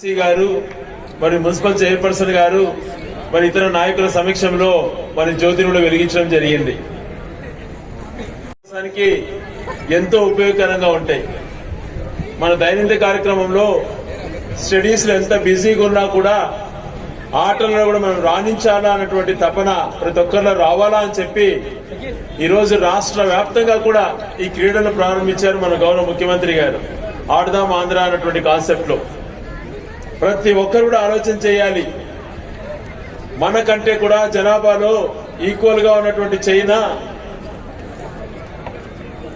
C గారు మరి municipal chairperson గారు మరి ఇతర నాయకుల సమక్షంలో మరి జ్యోతిని వెలిగించడం జరిగింది. దేశానికి ఎంతో ఉపయోగకరంగా ఉంటాయి. మన దైనందిన కార్యక్రమంలో స్టడీస్లో ఎంత బిజీగా ఉన్నా కూడా ఆటల్లో కూడా మనం రాణించాలా అన్నటువంటి తపన ప్రతి ఒక్కరిలో రావాలా అని చెప్పి ఈ రోజు రాష్ట్ర వ్యాప్తంగా కూడా ఈ క్రీడలు ప్రారంభించారు మన గౌరవ ముఖ్యమంత్రి గారు. ఆడదాం ఆంధ్ర అన్నటువంటి కాన్సెప్ట్లో ప్రతి ఒక్కరు కూడా ఆలోచన చేయాలి. మనకంటే కూడా జనాభాలో ఈక్వల్గా ఉన్నటువంటి చైనా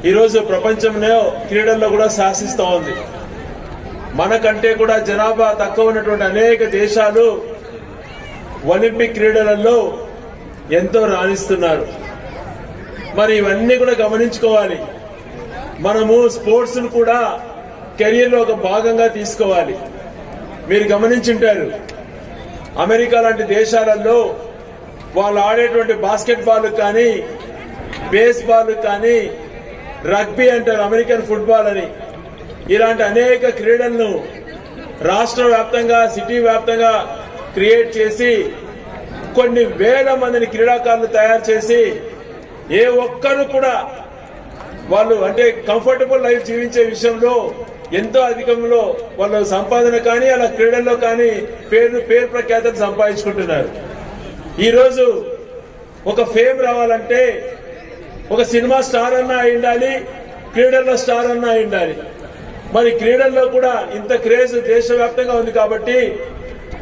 ఈరోజు ప్రపంచంలో క్రీడల్లో కూడా శాసిస్తూ ఉంది. మనకంటే కూడా జనాభా తక్కువ ఉన్నటువంటి అనేక దేశాలు ఒలింపిక్ క్రీడలలో ఎంతో రాణిస్తున్నారు. మరి ఇవన్నీ కూడా గమనించుకోవాలి. మనము స్పోర్ట్స్ను కూడా కెరీర్లో ఒక భాగంగా తీసుకోవాలి. మీరు గమనించుంటారు. అమెరికా లాంటి దేశాలలో వాళ్ళు ఆడేటువంటి బాస్కెట్ బాల్ కానీ బేస్ బాల్ కానీ రగ్బీ అంటారు అమెరికన్ ఫుట్బాల్ అని. ఇలాంటి అనేక క్రీడలను రాష్ట్ర వ్యాప్తంగా సిటీ వ్యాప్తంగా క్రియేట్ చేసి కొన్ని వేల మందిని క్రీడాకారులు తయారు చేసి ఏ ఒక్కరు కూడా వాళ్ళు అంటే కంఫర్టబుల్ లైఫ్ జీవించే విషయంలో ఎంతో అధికంలో వాళ్ళ సంపాదన కానీ అలా క్రీడల్లో కానీ పేరు పేరు ప్రఖ్యాతలు సంపాదించుకుంటున్నారు. ఈరోజు ఒక ఫేమ్ రావాలంటే ఒక సినిమా స్టార్ అన్నా అయి ఉండాలి క్రీడల్లో స్టార్ అన్నా అయి ఉండాలి. మరి క్రీడల్లో కూడా ఇంత క్రేజ్ దేశవ్యాప్తంగా ఉంది కాబట్టి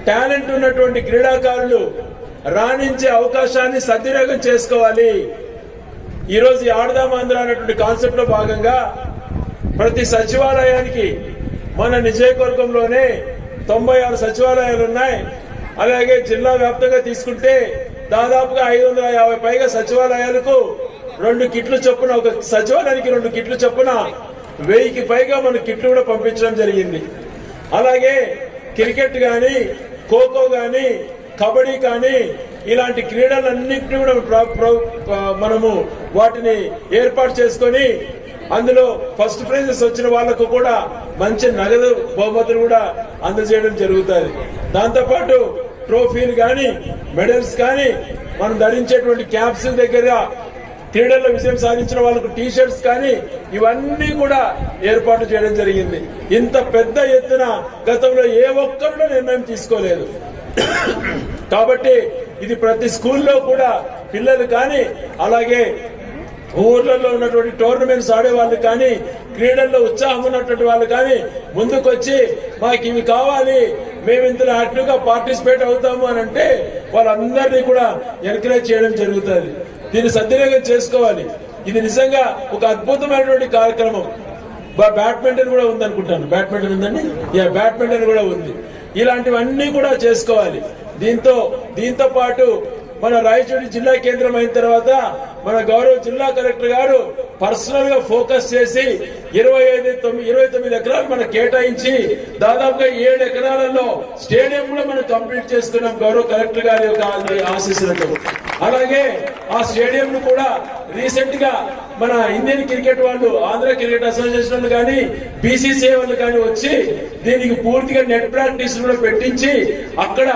టాలెంట్ ఉన్నటువంటి క్రీడాకారులు రాణించే అవకాశాన్ని సద్వినియోగం చేసుకోవాలి. ఈరోజు ఆడదాం ఆంధ్ర అనేటువంటి కాన్సెప్ట్లో భాగంగా ప్రతి సచివాలయానికి మన నిజయవర్గంలోనే తొంభై ఆరు సచివాలయాలు ఉన్నాయి అలాగే జిల్లా వ్యాప్తంగా తీసుకుంటే దాదాపుగా ఐదు వందల యాభై పైగా సచివాలయాలకు రెండు కిట్లు చొప్పున ఒక సచివాలయానికి రెండు కిట్లు చొప్పున వెయ్యికి పైగా మన కిట్లు కూడా పంపించడం జరిగింది. అలాగే క్రికెట్ కానీ ఖోఖో కానీ కబడ్డీ కానీ ఇలాంటి క్రీడలన్నింటినీ కూడా ప్ర- మనము వాటిని ఏర్పాటు చేసుకొని అందులో ఫస్ట్ ప్రైజెస్ వచ్చిన వాళ్ళకు కూడా మంచి నగదు బహుమతులు కూడా అందజేయడం జరుగుతుంది దాంతోపాటు ట్రోఫీలు కానీ మెడల్స్ కానీ మనం ధరించేటువంటి క్యాప్స్ దగ్గర క్రీడల్లో విజయం సాధించిన వాళ్ళకు టీ షర్ట్స్ కానీ ఇవన్నీ కూడా ఏర్పాటు చేయడం జరిగింది. ఇంత పెద్ద ఎత్తున గతంలో ఏ ఒక్కరు నిర్ణయం తీసుకోలేదు. కాబట్టి ఇది ప్రతి స్కూల్లో కూడా పిల్లలు కానీ అలాగే ఊర్లలో ఉన్నటువంటి టోర్నమెంట్స్ ఆడేవాళ్ళు కానీ క్రీడల్లో ఉత్సాహం ఉన్నటువంటి వాళ్ళు కానీ ముందుకొచ్చి మాకు ఇవి కావాలి మేము ఇంతలో యాక్టివ్గా పార్టిసిపేట్ అవుతాము అని అంటే వాళ్ళందరినీ కూడా ఎంకరేజ్ చేయడం జరుగుతుంది. దీన్ని సద్వినియోగం చేసుకోవాలి. ఇది నిజంగా ఒక అద్భుతమైనటువంటి కార్యక్రమం. బ్యాడ్మింటన్ కూడా ఉందనుకుంటాను. బ్యాడ్మింటన్ ఉందండి? యా బ్యాడ్మింటన్ కూడా ఉంది. ఇలాంటివన్నీ కూడా చేసుకోవాలి. దీంతో దీంతో పాటు మన రాయచోటి జిల్లా కేంద్రం అయిన తర్వాత మన గౌరవ జిల్లా కలెక్టర్ గారు పర్సనల్గా ఫోకస్ చేసి ఇరవై ఐదు తొమ్మిది ఇరవై తొమ్మిది ఎకరాలు మనకు కేటాయించి దాదాపుగా ఏడు ఎకరాలలో స్టేడియం కూడా మనం కంప్లీట్ చేస్తున్నాం గౌరవ కలెక్టర్ గారి యొక్క ఆశీస్సులతో. అలాగే ఆ స్టేడియం ను కూడా రీసెంట్గా మన ఇండియన్ క్రికెట్ వాళ్ళు ఆంధ్ర క్రికెట్ అసోసియేషన్ వాళ్ళు కానీ బీసీసీఐ వాళ్ళు కానీ వచ్చి దీనికి పూర్తిగా నెట్ ప్రాక్టీస్ కూడా పెట్టించి అక్కడ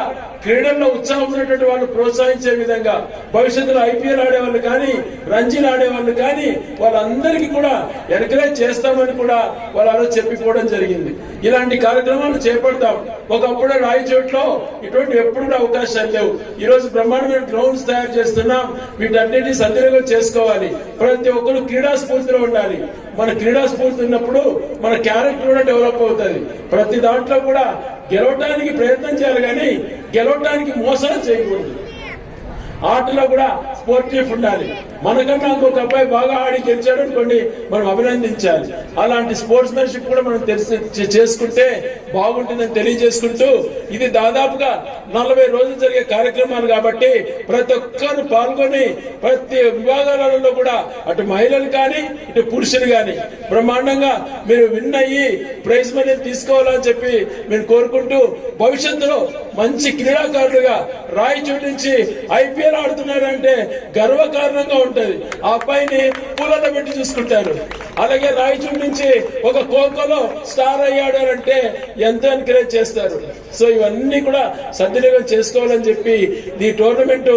క్రీడల్లో ఉత్సాహం ఉన్నటువంటి వాళ్ళు ప్రోత్సహించే విధంగా భవిష్యత్తులో ఐపీఎల్ ఆడేవాళ్ళు కానీ రంజీలు ఆడేవాళ్ళు కానీ వాళ్ళందరికీ కూడా ఎంకరేజ్ చేస్తామని కూడా వాళ్ళు చెప్పిపోవడం జరిగింది. ఇలాంటి కార్యక్రమాలు చేపడతాం. ఒకప్పుడు రాయచోట్లో ఇటువంటి ఎప్పుడు కూడా అవకాశాలు లేవు. ఈ రోజు బ్రహ్మాండమైన గ్రౌండ్స్ తయారు చేస్తున్నాం. వీటన్నిటిని సద్వినియోగం చేసుకోవాలి. ప్రతి ఒక్కరు క్రీడా స్ఫూర్తిలో ఉండాలి. మన క్రీడా స్ఫూర్తి ఉన్నప్పుడు మన క్యారెక్టర్ కూడా డెవలప్ అవుతుంది. ప్రతి దాంట్లో కూడా గెలవటానికి ప్రయత్నం చేయాలి కానీ గెలవటానికి మోసం చేయకూడదు. ఆటలో కూడా స్పోర్టివ్ ఉండాలి. మనకన్నా ఇంకొక అబ్బాయి బాగా ఆడి గెలిచాడు అనుకోండి మనం అభినందించాలి. అలాంటి స్పోర్ట్స్ మెన్షిప్ కూడా మనం తెలిసి చేసుకుంటే బాగుంటుందని తెలియజేసుకుంటూ ఇది దాదాపుగా నలభై రోజులు జరిగే కార్యక్రమాలు కాబట్టి ప్రతి ఒక్కరు పాల్గొని ప్రతి విభాగాలలో కూడా అటు మహిళలు కానీ ఇటు పురుషులు కానీ బ్రహ్మాండంగా మీరు విన్ అయ్యి ప్రైజ్ మనీ తీసుకోవాలని చెప్పి మేము కోరుకుంటూ భవిష్యత్తులో మంచి క్రీడాకారులుగా రాయచోటి నుంచి ఐపీఎల్ ఆడుతున్నారంటే గర్వకారణంగా ఉంటది. ఆ అబ్బాయిని పూలలో పెట్టి చూసుకుంటారు. అలాగే రాయచూరు నుంచి ఒక కోకోలో స్టార్ అయ్యాడు అని అంటే ఎంత ఎంకరేజ్ చేస్తారు. సో ఇవన్నీ కూడా సద్వినియోగం చేసుకోవాలని చెప్పి ఈ టోర్నమెంట్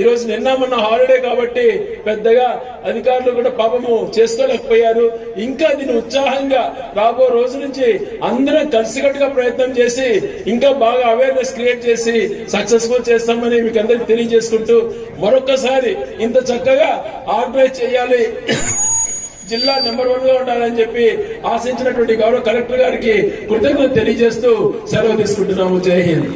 ఈరోజు నిన్న మొన్న హాలిడే కాబట్టి పెద్దగా అధికారులు కూడా పాపము చేసుకోలేకపోయారు. ఇంకా దీన్ని ఉత్సాహంగా రాబో రోజు నుంచి అందరం కలిసికట్టుగా ప్రయత్నం చేసి ఇంకా బాగా అవేర్నెస్ క్రియేట్ చేసి సక్సెస్ఫుల్ చేస్తామని మీకు అందరికి తెలియజేసుకుంటూ మరొకసారి ఇంత చక్కగా ఆర్గనైజ్ చేయాలి. జిల్లా నెంబర్ వన్గా ఉండాలని చెప్పి ఆశించినటువంటి గౌరవ కలెక్టర్ గారికి కృతజ్ఞత తెలియజేస్తూ సెలవు తీసుకుంటున్నాము. జై హింద్.